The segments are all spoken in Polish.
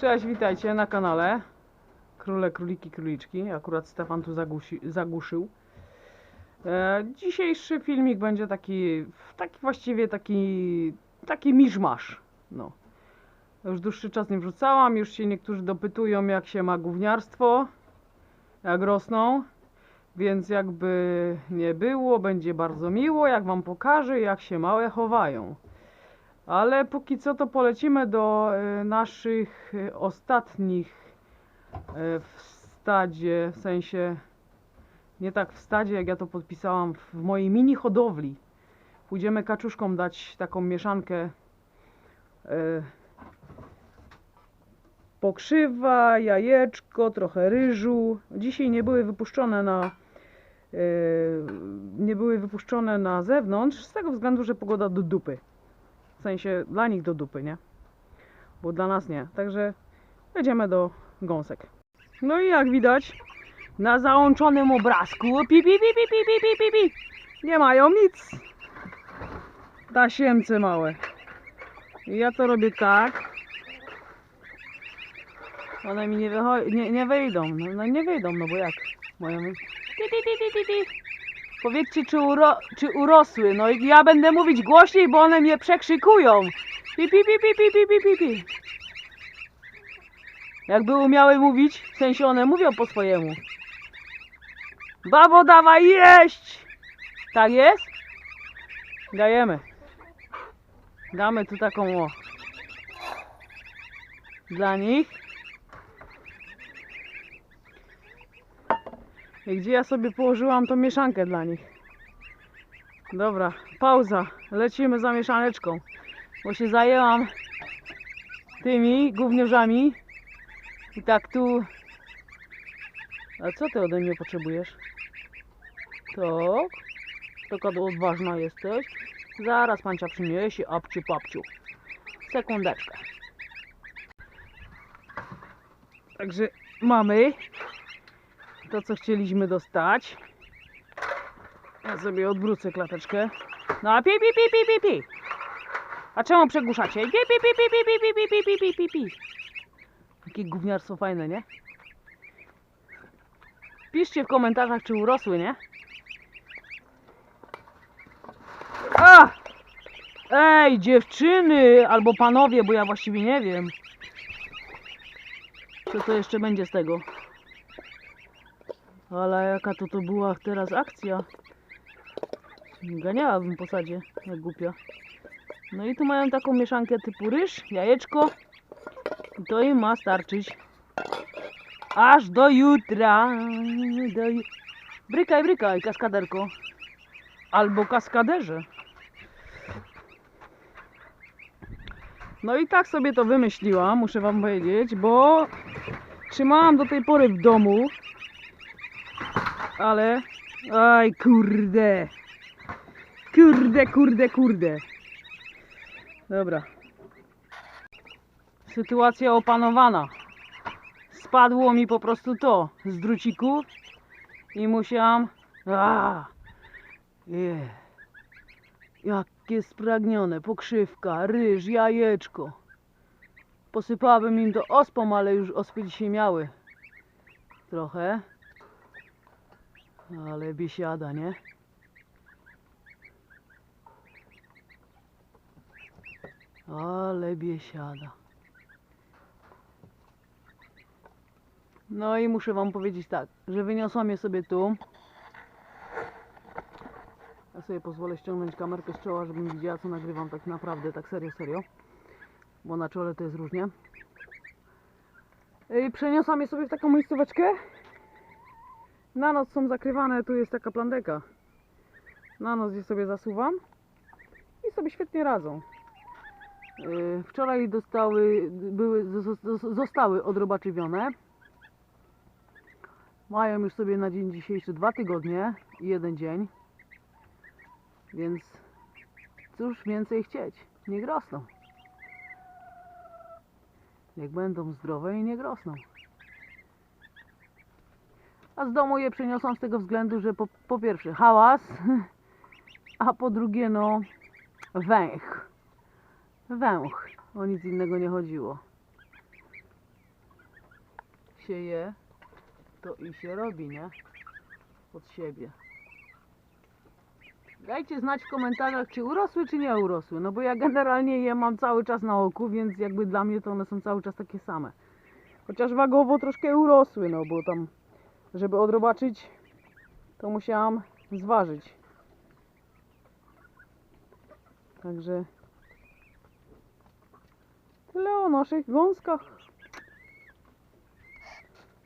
Cześć, witajcie na kanale Króle, Króliki, Króliczki. Akurat Stefan tu zagłusi, zagłuszył. E, dzisiejszy filmik będzie taki, taki właściwie taki, taki miszmasz. No. Już dłuższy czas nie wrzucałam, już się niektórzy dopytują jak się ma gówniarstwo, jak rosną. Więc jakby nie było, będzie bardzo miło, jak wam pokażę, jak się małe chowają. Ale póki co to polecimy do e, naszych e, ostatnich e, w stadzie, w sensie nie tak w stadzie, jak ja to podpisałam, w mojej mini hodowli. Pójdziemy kaczuszkom dać taką mieszankę pokrzywa, jajeczko, trochę ryżu. Dzisiaj nie były wypuszczone na nie były wypuszczone na zewnątrz z tego względu, że pogoda do dupy. W sensie dla nich do dupy, nie? Bo dla nas nie. Także jedziemy do gąsek. No i jak widać na załączonym obrazku pi, pi, pi, pi, pi, pi, pi, pi, pi. nie mają nic. Tasiemce małe. I ja to robię tak. One mi nie, nie, nie wyjdą. No, no nie wyjdą, no bo jak? Mają... Powiedzcie, czy, uro, czy urosły. No i ja będę mówić głośniej, bo one mnie przekrzykują. Pi, pi, pi, pi, pi, pi, pi, pi. Jakby umiały mówić, w sensie one mówią po swojemu. Babo, dawaj jeść! Tak jest? Dajemy. Damy tu taką o. Dla nich. I gdzie ja sobie położyłam tą mieszankę dla nich. Dobra, pauza. Lecimy za mieszaneczką. Bo się zajęłam tymi gówniarzami. I tak tu... A co ty ode mnie potrzebujesz? Tak? Taka odważna jesteś. Zaraz pancia przyniesie, apciu papciu. Sekundeczkę. Także mamy to, co chcieliśmy dostać. Ja sobie odwrócę klateczkę. No a pi pi pi pi pi pi. A czemu przegłuszacie? Pi pi pi pi pi pi pi pi pi pi pi pi. Jakie gówniarstwo fajne, nie? Piszcie w komentarzach, czy urosły, nie? A! Ej, dziewczyny! Albo panowie, bo ja właściwie nie wiem. Co to jeszcze będzie z tego? Ale jaka to to była teraz akcja? Ganiałabym po sadzie, jak głupia. No i tu mają taką mieszankę typu ryż, jajeczko. I to im ma starczyć. Aż do jutra. Do ju... Brykaj, brykaj, kaskaderko. Albo kaskaderze. No i tak sobie to wymyśliłam, muszę wam powiedzieć, bo trzymałam do tej pory w domu ale. Aj, kurde. Kurde, kurde, kurde. Dobra. Sytuacja opanowana. Spadło mi po prostu to z drucików i musiałam. A, je. Jakie spragnione. Pokrzywka, ryż, jajeczko. Posypałabym im to ospą, ale już ospy dzisiaj miały. Trochę. Ale biesiada, nie? Ale biesiada. No i muszę wam powiedzieć tak, że wyniosłam je sobie tu. Ja sobie pozwolę ściągnąć kamerkę z czoła, żebym widziała co nagrywam tak naprawdę, tak serio, serio. Bo na czole to jest różnie. I przeniosłam je sobie w taką miejscóweczkę. Na noc są zakrywane, tu jest taka plandeka. Na noc je sobie zasuwam i sobie świetnie radzą. Yy, Wczoraj dostały, były, zos- zos- zostały odrobaczywione. Mają już sobie na dzień dzisiejszy dwa tygodnie i jeden dzień. Więc cóż więcej chcieć? Niech rosną. Niech będą zdrowe i niech rosną. A z domu je przeniosłam z tego względu, że po, po pierwsze hałas, a po drugie no węch. Węch. O nic innego nie chodziło. się je, to i się robi, nie? Pod siebie. Dajcie znać w komentarzach, czy urosły, czy nie urosły. No bo ja generalnie je mam cały czas na oku, więc jakby dla mnie to one są cały czas takie same. Chociaż wagowo troszkę urosły, no bo tam, żeby odrobaczyć, to musiałam zważyć. Także tyle o naszych gąskach.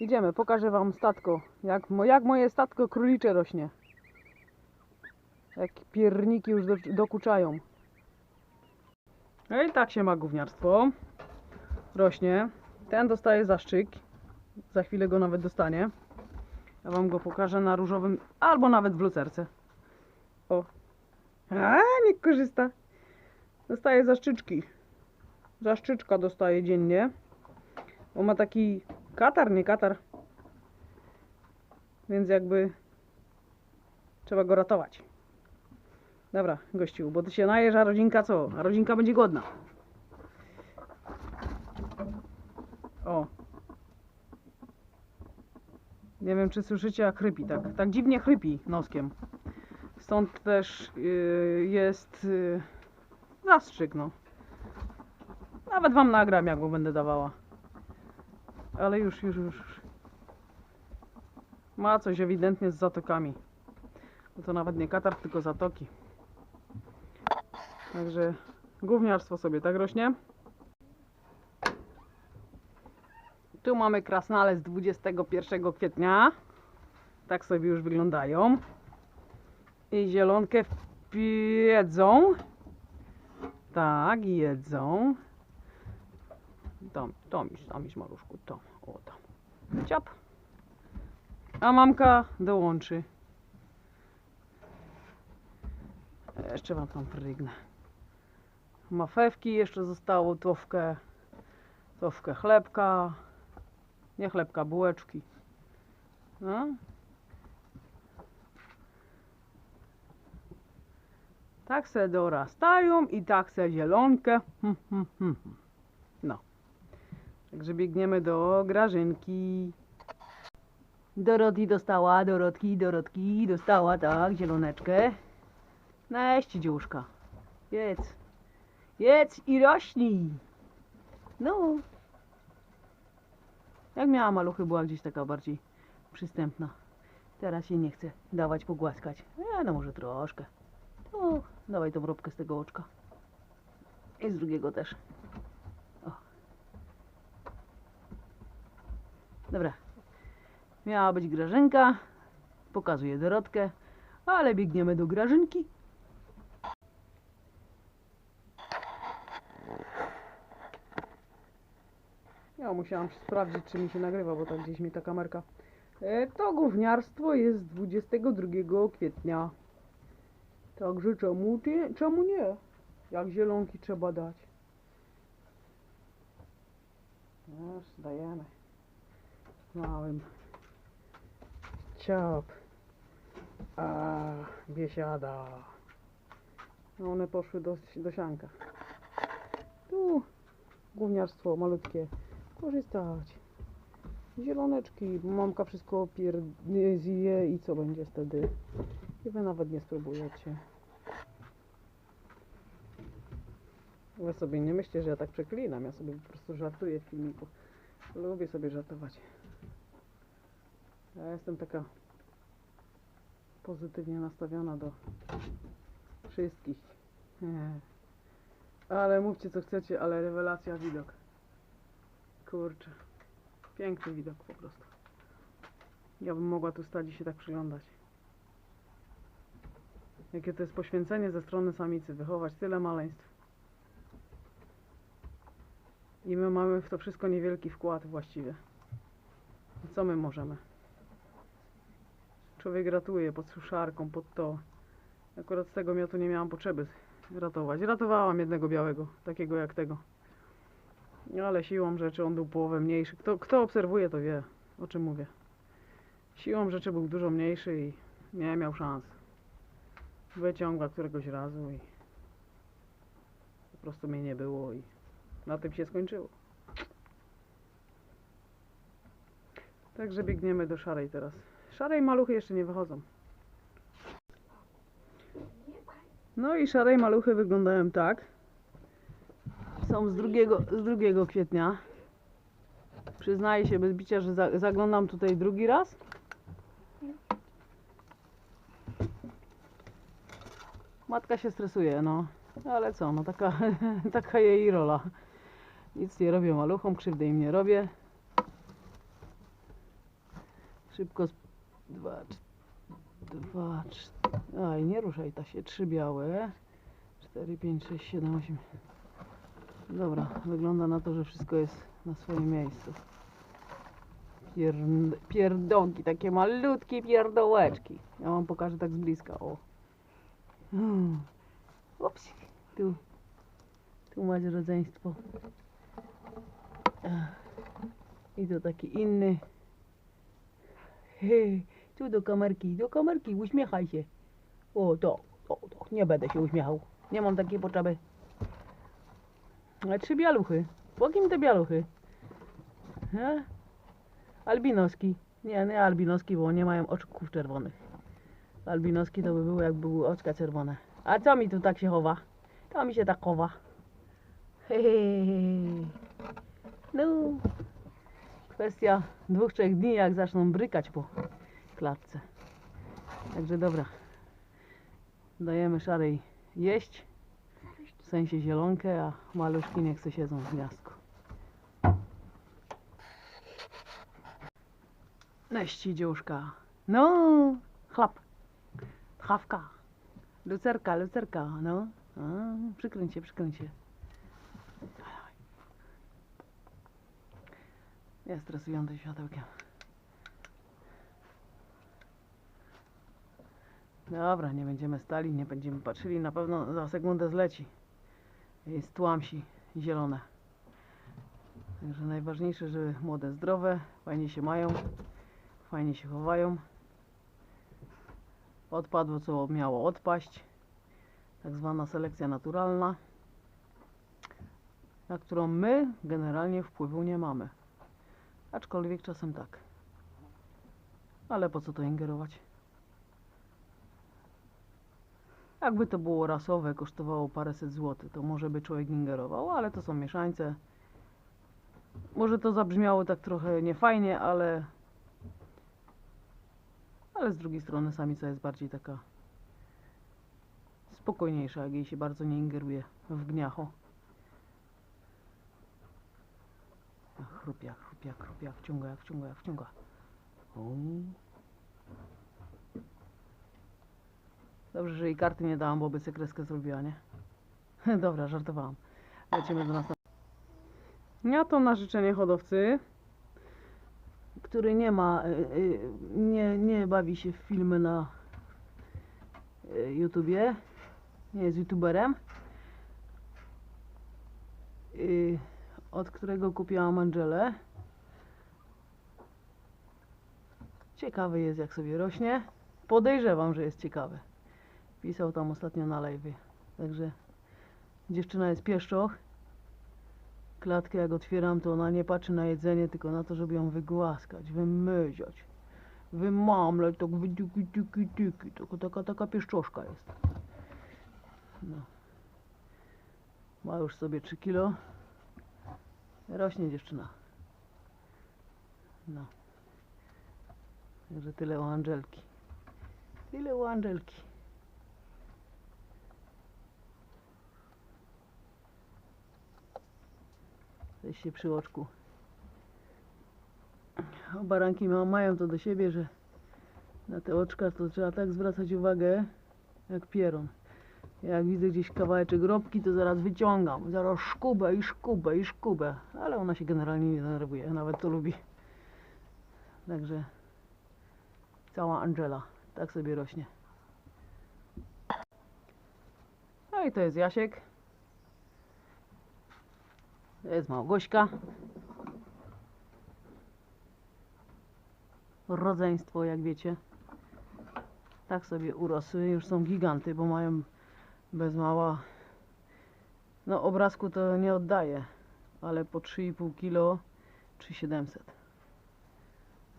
Idziemy, pokażę wam statko. Jak, jak moje statko królicze rośnie. Jak pierniki już do, dokuczają. No i tak się ma gówniarstwo. Rośnie. Ten dostaje zaszczyk. Za chwilę go nawet dostanie. Ja wam go pokażę na różowym, albo nawet w lucerce. O. A, nie korzysta. Dostaje zaszczyczki. Zaszczyczka dostaje dziennie. Bo ma taki katar, nie katar. Więc jakby trzeba go ratować. Dobra, gościu, bo ty się najesz, a rodzinka co? A rodzinka będzie głodna. O. Nie wiem, czy słyszycie, jak chrypi. Tak, tak dziwnie chrypi noskiem. Stąd też yy, jest yy, zastrzyk, no. Nawet wam nagram, jak go będę dawała. Ale już, już, już. już. Ma coś ewidentnie z zatokami. Bo to nawet nie katar, tylko zatoki. Także gówniarstwo sobie tak rośnie. Tu mamy krasnale z 21 kwietnia. Tak sobie już wyglądają. I zielonkę jedzą. Tak, jedzą. Tam, tam iść, tam iść maluszku, tam, o tam. Ciap. A mamka dołączy. Jeszcze wam tam prygnę. Mafewki jeszcze zostało, tłowkę, tłowkę chlebka. Nie chlebka, bułeczki. No. Tak se dorastają i tak se zielonkę. Hm, hm, hm. No. Także biegniemy do Grażynki. Doroti dostała, Dorotki, Dorotki dostała, tak, zieloneczkę. Neść, dziuszka. Jedz. Jedz i rośnij. No. Jak miała maluchy, była gdzieś taka bardziej przystępna. Teraz jej nie chcę dawać pogłaskać. E, no może troszkę. O, dawaj tą robkę z tego oczka. I z drugiego też. O. Dobra. Miała być Grażynka. Pokazuję Dorotkę. Ale biegniemy do Grażynki. Ja musiałam sprawdzić, czy mi się nagrywa, bo tak gdzieś mi ta kamerka. E, to gówniarstwo jest 22 kwietnia. Także czemu, nie, czemu nie? Jak zielonki trzeba dać. Już dajemy. Małym. Ciap. A, biesiada. No one poszły do, do sianka. Tu gówniarstwo malutkie. Korzystać. Zieloneczki. Mamka wszystko zje i co będzie wtedy? I wy nawet nie spróbujecie. Wy sobie nie myślcie, że ja tak przeklinam. Ja sobie po prostu żartuję w filmiku. Lubię sobie żartować. Ja jestem taka pozytywnie nastawiona do wszystkich. Ale mówcie co chcecie, ale rewelacja widok. Kurczę. Piękny widok po prostu. Ja bym mogła tu stać i się tak przyglądać. Jakie to jest poświęcenie ze strony samicy, wychować tyle maleństw. I my mamy w to wszystko niewielki wkład właściwie. Co my możemy? Człowiek ratuje pod suszarką, pod to. Akurat z tego miotu nie miałam potrzeby ratować. Ratowałam jednego białego, takiego jak tego. Ale siłą rzeczy on był połowę mniejszy. Kto, kto obserwuje, to wie, o czym mówię. Siłą rzeczy był dużo mniejszy i nie miał szans. Wyciągła któregoś razu i po prostu mnie nie było i na tym się skończyło. Także biegniemy do szarej teraz. Szarej maluchy jeszcze nie wychodzą. No i szarej maluchy wyglądają tak. Są z 2, z 2 kwietnia. Przyznaję się bez bicia, że za, zaglądam tutaj drugi raz. Matka się stresuje, no. Ale co, no taka, taka jej rola. Nic nie robię maluchom, krzywdy im nie robię. Szybko. sp- Dwa, dwa, cz- Aj, nie ruszaj ta się. Trzy białe. Cztery, pięć, sześć, siedem, osiem. Dobra, wygląda na to, że wszystko jest na swoim miejscu. Pier... Pierdogi, takie malutkie pierdołeczki. Ja wam pokażę tak z bliska, o. Mm. Ups, tu. Tu macie rodzeństwo. I to taki inny. Hej, tu do kamerki, do kamerki, uśmiechaj się. O, to, to, to, nie będę się uśmiechał. Nie mam takiej potrzeby. Ale trzy bialuchy. Po kim te bialuchy? He? Albinoski. Nie, nie albinoski, bo nie mają oczków czerwonych. Albinoski to by były, jak były oczka czerwone. A co mi tu tak się chowa? To mi się tak chowa. Hehehe. No. Kwestia dwóch, trzech dni, jak zaczną brykać po klatce. Także dobra. Dajemy szarej jeść. Sensie zielonkę, a maluszki niech se siedzą w gniazdku. Neści dziuszka. No, chlap. Chawka. Lucerka, lucerka, no. A, przykręć się, przykręć się. Jest stresujący światełkiem. Dobra, nie będziemy stali, nie będziemy patrzyli, na pewno za sekundę zleci. Jest tłamsi zielone. Także najważniejsze, żeby młode zdrowe, fajnie się mają, fajnie się chowają. Odpadło co miało odpaść. Tak zwana selekcja naturalna, na którą my generalnie wpływu nie mamy. Aczkolwiek czasem tak. Ale po co to ingerować? Jakby to było rasowe, kosztowało paręset złotych, to może by człowiek ingerował, ale to są mieszańce. Może to zabrzmiało tak trochę niefajnie, ale ale z drugiej strony samica jest bardziej taka spokojniejsza, jak jej się bardzo nie ingeruje w gniacho. Chrupia, chrupia, chrupia, wciąga, wciąga, wciąga. Dobrze, że jej karty nie dałam, bo by sekreskę zrobiła, nie? Dobra, żartowałam. Lecimy do następnego. Ja to na życzenie hodowcy, który nie ma, y, y, nie, nie bawi się w filmy na y, YouTubie, nie jest youtuberem, od którego kupiłam Angelę. Ciekawy jest jak sobie rośnie. Podejrzewam, że jest ciekawy. Pisał tam ostatnio na live. Także dziewczyna jest pieszczoch. Klatkę jak otwieram, to ona nie patrzy na jedzenie, tylko na to, żeby ją wygłaskać, wymyziać, wymamlać, tak wytyki, tyki, tyki. Taka, taka, taka pieszczoszka jest. No. Ma już sobie 3 kilo. Rośnie dziewczyna. No. Także tyle o Angelki. Tyle o Angelki. Się przy oczku. O, baranki ma, mają to do siebie, że na te oczka to trzeba tak zwracać uwagę, jak pieron. Jak widzę gdzieś kawałeczek robki, to zaraz wyciągam. Zaraz szkubę i szkubę i szkubę. Ale ona się generalnie nie denerwuje, nawet to lubi. Także cała Angela tak sobie rośnie. No i to jest Jasiek. To jest Małgośka. Rodzeństwo, jak wiecie. Tak sobie urosły. Już są giganty, bo mają bez mała. No, obrazku to nie oddaję, ale po 3,5 kg 3700.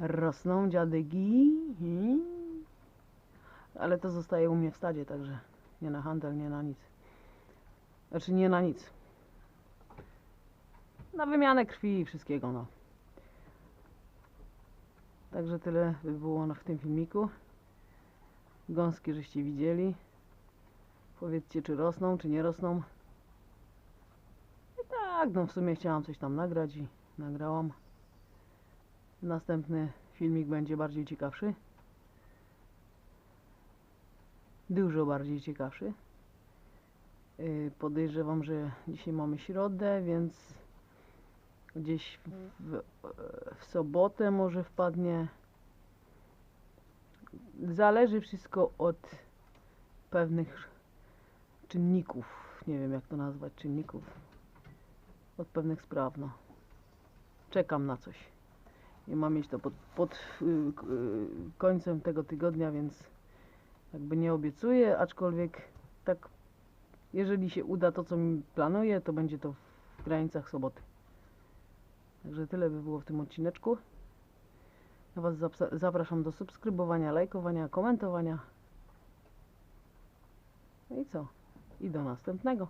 Rosną dziadygi. Ale to zostaje u mnie w stadzie, także nie na handel, nie na nic. Znaczy nie na nic. Na wymianę krwi i wszystkiego, no. Także tyle by było w tym filmiku. Gąski żeście widzieli. Powiedzcie, czy rosną, czy nie rosną. I tak, no w sumie chciałam coś tam nagrać i nagrałam. Następny filmik będzie bardziej ciekawszy. Dużo bardziej ciekawszy. Yy, Podejrzewam, że dzisiaj mamy środę, więc gdzieś w, w, sobotę może wpadnie. Zależy wszystko od pewnych czynników. Nie wiem jak to nazwać, czynników. Od pewnych spraw, no. Czekam na coś. I mam mieć to pod, pod y, k- y, końcem tego tygodnia, więc jakby nie obiecuję, aczkolwiek tak, jeżeli się uda to, co mi planuję, to będzie to w granicach soboty. Także tyle by było w tym odcineczku. Ja Was zapraszam do subskrybowania, lajkowania, komentowania. No i co? I do następnego.